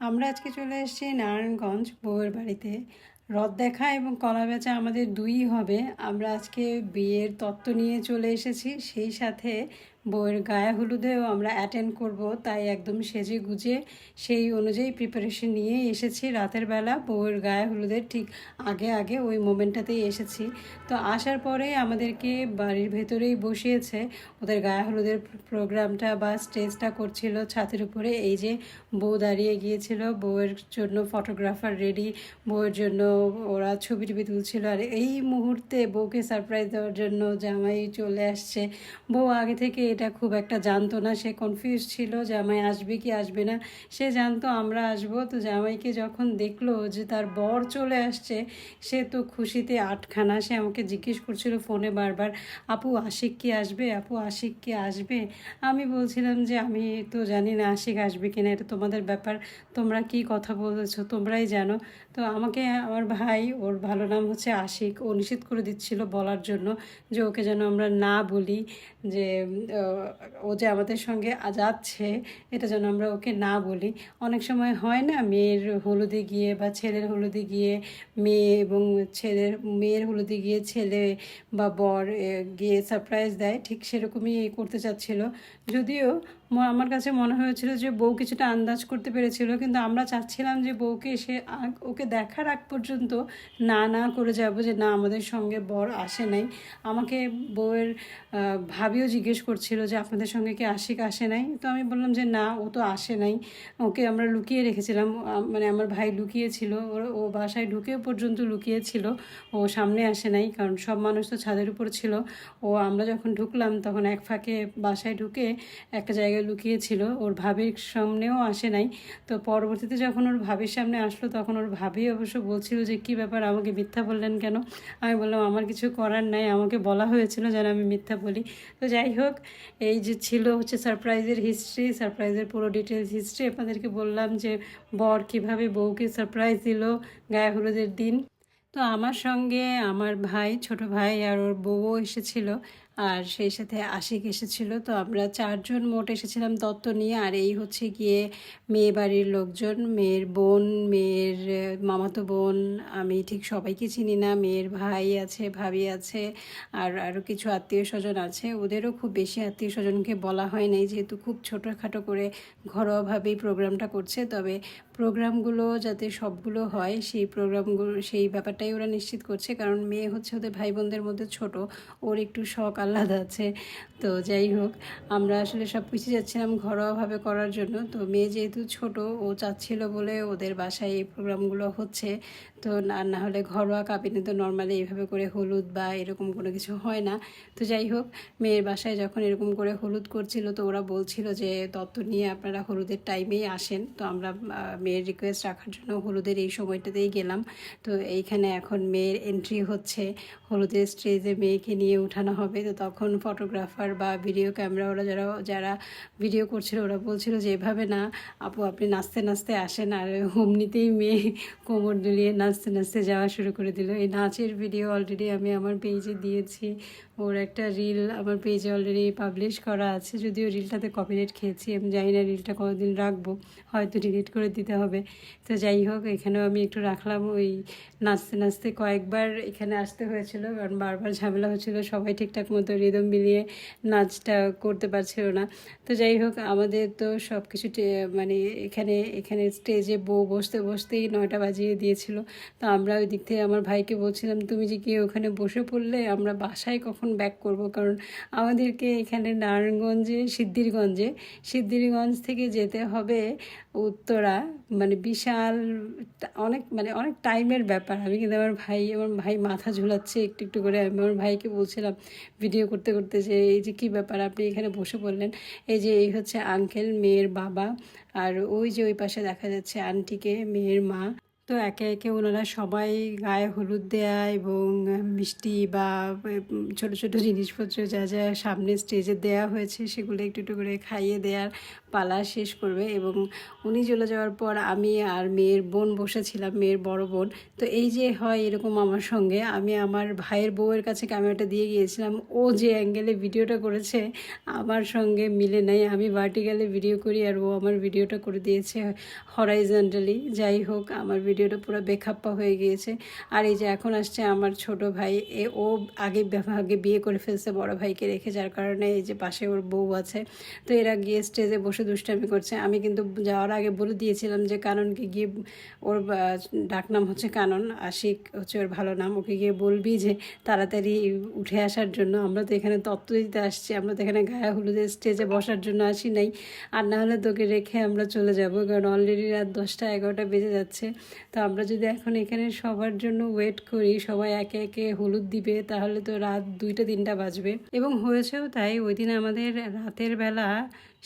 আমরা আজকে চলে এসেছি নারায়ণগঞ্জ বউয়ের বাড়িতে। রথ দেখা এবং কলা বেচা আমাদের দুই হবে। আমরা আজকে বিয়ের তত্ত্ব নিয়ে চলে এসেছি। সেই সাথে বউয়ের গায়ে হলুদেও আমরা অ্যাটেন্ড করব, তাই একদম সেজে গুজে সেই অনুযায়ী প্রিপারেশন নিয়ে এসেছি। রাতের বেলা বউয়ের গায়ে হলুদের ঠিক আগে আগে ওই মোমেন্টটাতেই এসেছি। তো আসার পরে আমাদেরকে বাড়ির ভেতরেই বসিয়েছে। ওদের গায়ে হলুদের প্রোগ্রামটা বা স্টেজটা করছিল। ছাদের উপরে এই যে বউ দাঁড়িয়ে গিয়েছিল, বউয়ের জন্য ফটোগ্রাফার রেডি বউয়ের জন্য ওরা ছবি টবি তুলছিল। আর এই মুহূর্তে বউকে সারপ্রাইজ দেওয়ার জন্য জামাই চলে আসছে। বউ আগে থেকে এটা খুব একটা জানতো না। সে কনফিউজ ছিল জামাই আসবে কি আসবে না। সে জানতো আমরা আসব। তো জামাইকে যখন দেখল যে তার বর চলে আসছে, সে তো খুশিতে আটখানা। সে আমাকে জিজ্ঞেস করছিল ফোনে বারবার, আপু, আশিক কি আসবে? আপু, আশিক কি আসবে? আমি বলছিলাম যে, আমি তো জানি না আশিক আসবে কিনা এটা তোমাদের ব্যাপার। তোমরা কি কথা বলেছ? তোমরাই জানো। তো আমাকে আমার ভাই, ওর ভালো নাম হচ্ছে আশিক। ও নিষেধ করে দিচ্ছিল বলার জন্য যে, ওকে যেন আমরা না বলি, যে ও যে আমাদের সঙ্গে যাচ্ছে এটা যেন আমরা ওকে না বলি। অনেক সময় হয় না, মেয়ের হলুদে গিয়ে বা ছেলের হলুদে গিয়ে মেয়ে এবং ছেলের, মেয়ের হলুদে গিয়ে ছেলে বা বর গিয়ে সারপ্রাইজ দেয়, ঠিক সেরকমই করতে চাচ্ছিল। যদিও আমার কাছে মনে হয়েছিল যে বউ কিছুটা আন্দাজ করতে পেরেছিল, কিন্তু আমরা চাচ্ছিলাম যে বউকে সে আগ- ওকে দেখার আগ পর্যন্ত না না করে যাব যে না, আমাদের সঙ্গে বর আসে নাই। আমাকে বউয়ের ভাবিও জিজ্ঞেস করছিল যে আপনাদের সঙ্গে কি আশিক আসে নাই? তো আমি বললাম যে না, ও তো আসে নাই। ওকে আমরা লুকিয়ে রেখেছিলাম। মানে আমার ভাই লুকিয়েছিল। ওর- ও বাসায় ঢুকে পর্যন্ত লুকিয়েছিল। ও সামনে আসে নাই, কারণ সব মানুষ তো ছাদের উপর ছিল। ও, আমরা যখন ঢুকলাম, তখন এক ফাঁকে বাসায় ঢুকে একটা জায়গায় লুকিয়েছিল। ওর ভাবির সামনেও আসে নাই। তো পরবর্তীতে যখন ওর ভাবির সামনে আসলো, তখন ওর ভাবি অবশ্য বলছিল যে, কি ব্যাপার, আমাকে মিথ্যা বললেন কেন? আমি বললাম, আমার কিছু করার নাই। আমাকে বলা হয়েছিল যেন আমি মিথ্যা বলি। তো যাই হোক এই যে ছিল হচ্ছে সারপ্রাইজের হিস্ট্রি সারপ্রাইজের পুরো ডিটেলস হিস্ট্রি আপনাদেরকে বললাম যে বর কীভাবে বউকে সারপ্রাইজ দিল গায়ে হলুদের দিন। তো আমার সঙ্গে আমার ভাই, ছোট ভাই আর ওর বউও এসেছিল। আর সেই সাথে আশিক এসেছিল। তো আমরা চারজন মোট এসেছিলাম তত্ত্ব নিয়ে। আর এই হচ্ছে গিয়ে মেয়ে বাড়ির লোকজন। মেয়ের বোন, মেয়ের মামাতো বোন, আমি ঠিক সবাইকে চিনি না। মেয়ের ভাই আছে, ভাবি আছে, আর আরও কিছু আত্মীয় স্বজন আছে। ওদেরও খুব বেশি আত্মীয় স্বজনকে বলা হয় নাই, যেহেতু খুব ছোটোখাটো করে ঘরোয়াভাবেই প্রোগ্রামটা করছে। তবে প্রোগ্রামগুলো যাতে সবগুলো হয়, সেই প্রোগ্রামগুলো, সেই ব্যাপারটাই ওরা নিশ্চিত করছে। কারণ মেয়ে হচ্ছে ওদের ভাই বোনদের মধ্যে ছোট, ওর একটু শখ আহ্লাদ আছে। তো যাই হোক, আমরা আসলে সব কিছু যাচ্ছিলাম ঘরোয়াভাবে করার জন্য। তো মেয়ে যেহেতু ছোট, ও চাচ্ছিল বলে ওদের বাসায় এই প্রোগ্রামগুলো হচ্ছে। তো না না হলে ঘরোয়া কাবিনে তো নর্মালি এইভাবে করে হলুদ বা এরকম কোনো কিছু হয় না। তো যাই হোক, মেয়ের বাসায় যখন এরকম করে হলুদ করছিল, তো ওরা বলছিল যে, তত্ত্ব নিয়ে আপনারা হলুদের টাইমেই আসেন। তো আমরা মেয়ের রিকোয়েস্ট রাখার জন্য হলুদের এই সময়টাতেই গেলাম। তো এইখানে এখন মেয়ের এন্ট্রি হচ্ছে। হলুদের স্টেজে মেয়েকে নিয়ে উঠানো হবে। তো তখন ফটোগ্রাফার বা ভিডিও ক্যামেরা ওরা যারা যারা ভিডিও করছিল, ওরা বলছিল যে, এভাবে না, আপু আপনি নাচতে নাচতে আসেন। আর অমনিতেই মেয়ে কোমর দুলিয়ে নাচতে নাচতে যাওয়া শুরু করে দিল। এই নাচের ভিডিও অলরেডি আমি আমার পেজে দিয়েছি। ওর একটা রিল আমার পেজে অলরেডি পাবলিশ করা আছে। যদিও রিলটাতে কপিরাইট খেয়েছি, আমি জানি না রিলটা কতদিন রাখব। হয়তো ডিলিট করে দিতে হবে। তো যাই হোক, এখানেও আমি একটু রাখলাম। ওই নাচতে নাচতে কয়েকবার এখানে আসতে হয়েছিল, কারণ বারবার ঝামেলা হচ্ছিল। সবাই ঠিকঠাক মতো রিদম মিলিয়ে নাচটা করতে পারছিল না। তো যাই হোক, আমাদের তো সব কিছু মানে এখানে এখানে স্টেজে বউ বসতে, বসতেই নয়টা বাজিয়ে দিয়েছিল। তো আমরা ওই দিক থেকে আমার ভাইকে বলছিলাম, তুমি যে কি ওখানে বসে পড়লে, আমরা বাসায় কখন ব্যাক করব? কারণ আমাদেরকে এখানে নারায়ণগঞ্জে, সিদ্ধিরগঞ্জে, সিদ্ধিরগঞ্জ থেকে যেতে হবে উত্তরা মানে বিশাল অনেক মানে অনেক টাইমের ব্যাপার। আমি কিন্তু আমার ভাই আমার ভাই মাথা ঝুলাচ্ছে একটু একটু করে। আমি আমার ভাইকে বলছিলাম ভিডিও করতে করতে যে, এই যে কী ব্যাপার? আপনি এখানে বসে পড়লেন। এই যে, এই হচ্ছে আঙ্কেল মেয়ের বাবা। আর ওই যে, ওই পাশে দেখা যাচ্ছে আন্টিকে মেয়ের মা। তো একে একে ওনারা সবাই গায়ে হলুদ দেয়া এবং মিষ্টি বা ছোট ছোট জিনিসপত্র যা যা সামনে স্টেজে দেয়া হয়েছে সেগুলো একটু একটু করে খাইয়ে দেওয়ার পালা শেষ করবে এবং উনি চলে যাওয়ার পর আমি আর মেয়ের বোন বসেছিলাম, মেয়ের বড় বোন। তো এই যে হয় এরকম আমার সঙ্গে, আমি আমার ভাইয়ের বউয়ের কাছে ক্যামেরাটা দিয়ে গিয়েছিলাম, ও যে অ্যাঙ্গেলে ভিডিওটা করেছে আমার সঙ্গে মিলে নেই। আমি ভার্টিক্যালে ভিডিও করি আর ও আমার ভিডিওটা করে দিয়েছে হরাইজন্টালি যাই হোক, আমার ভিডিওটা পুরো বেখাপ্পা হয়ে গিয়েছে। আর এই যে এখন আসছে আমার ছোট ভাই, এ ও আগে আগে বিয়ে করে ফেলছে বড় ভাইকে রেখে, যার কারণে এই যে পাশে ওর বউ আছে। তো এরা গিয়ে স্টেজে বসে দুষ্টামি করছে। আমি কিন্তু যাওয়ার আগে বলে দিয়েছিলাম যে কাননকে গিয়ে ওর ডাকনাম হচ্ছে কানন আশিক হচ্ছে ওর ভালো নাম। ওকে গিয়ে বলবি যে তাড়াতাড়ি উঠে আসার জন্য। আমরা তো এখানে তত্ত্ব দিতে আসছি। আমরা তো এখানে গায়ে হলুদের স্টেজে বসার জন্য আসি নাই। আর না হলে তোকে রেখে আমরা চলে যাব। কারণ অলরেডি রাত দশটা এগারোটা বেজে যাচ্ছে। তো আমরা যদি এখন এখানে সবার জন্য ওয়েট করি, সবাই একে একে হলুদ দিবে, তাহলে তো রাত দুইটা, তিনটা বাজবে। এবং হয়েছেও তাই ওই দিন আমাদের রাতের বেলা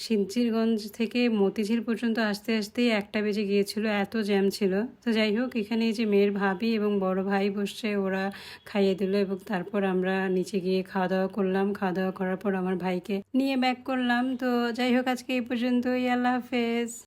শিবজিরগঞ্জ থেকে মতিঝিল পর্যন্ত আসতে আসতেই একটা বেজে গিয়েছিল, এত জ্যাম ছিল। তো যাই হোক, এখানে এই যে মেয়ের ভাবি এবং বড় ভাই বসছে, ওরা খাইয়ে দিল এবং তারপর আমরা নিচে গিয়ে খাওয়া দাওয়া করলাম। খাওয়া দাওয়া করার পর আমার ভাইকে নিয়ে ব্যাক করলাম। তো যাই হোক, আজকে এই পর্যন্তই। আল্লাহ হাফেজ।